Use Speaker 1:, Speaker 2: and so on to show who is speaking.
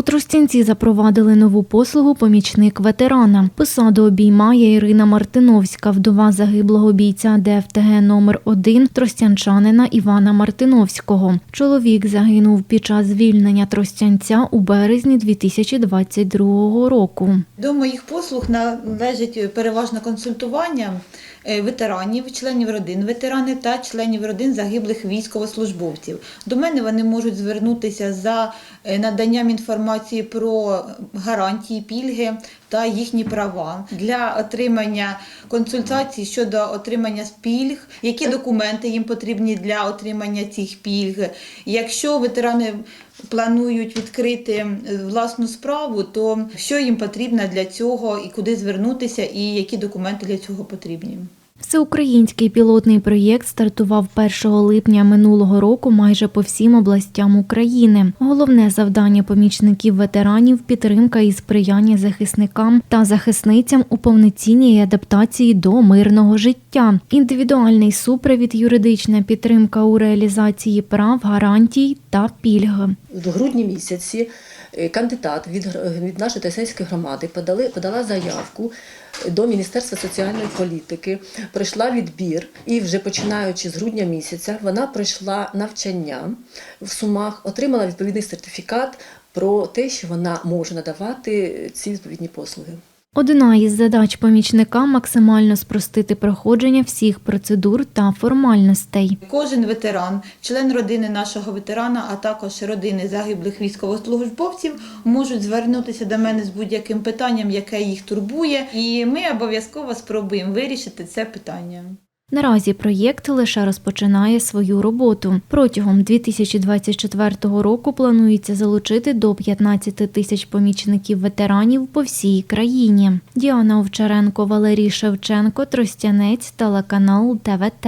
Speaker 1: У Тростянці запровадили нову послугу помічник ветерана. Посаду обіймає Ірина Мартиновська, вдова загиблого бійця ДФТГ номер 1 тростянчанина Івана Мартиновського. Чоловік загинув під час звільнення Тростянця у березні 2022 року.
Speaker 2: До моїх послуг належить переважно консультування е, ветеранів, членів родин ветеранів та членів родин загиблих військовослужбовців. До мене вони можуть звернутися за е, наданням інформації про гарантії, пільги та їхні права для отримання консультацій щодо отримання пільг, які документи їм потрібні для отримання цих пільг. Якщо ветерани планують відкрити е, власну справу, то що їм потрібно для цього і куди звернутися, і які документи для цього потрібні.
Speaker 1: Всеукраїнський пілотний проєкт стартував 1 липня минулого року майже по всім областям України. Головне завдання помічників ветеранів підтримка і сприяння захисникам та захисницям у повноцінній адаптації до мирного життя, індивідуальний супровід, юридична підтримка у реалізації прав, гарантій та пільг.
Speaker 3: в грудні місяці е, кандидат від, від нашої Тесенської громади подали, подала заявку до Міністерства соціальної політики, пройшла відбір, і вже починаючи з грудня місяця вона пройшла навчання в Сумах, отримала відповідний сертифікат про те, що вона може надавати ці відповідні послуги.
Speaker 1: Одна із задач помічника максимально спростити проходження всіх процедур та формальностей.
Speaker 2: Кожен ветеран, член родини нашого ветерана, а також родини загиблих військовослужбовців можуть звернутися до мене з будь-яким питанням, яке їх турбує, і ми обов'язково спробуємо вирішити це питання.
Speaker 1: Наразі проєкт лише розпочинає свою роботу. Протягом 2024 року планується залучити до 15 тисяч помічників ветеранів по всій країні. Діана Овчаренко, Валерій Шевченко, Тростянець, телеканал ТВТ.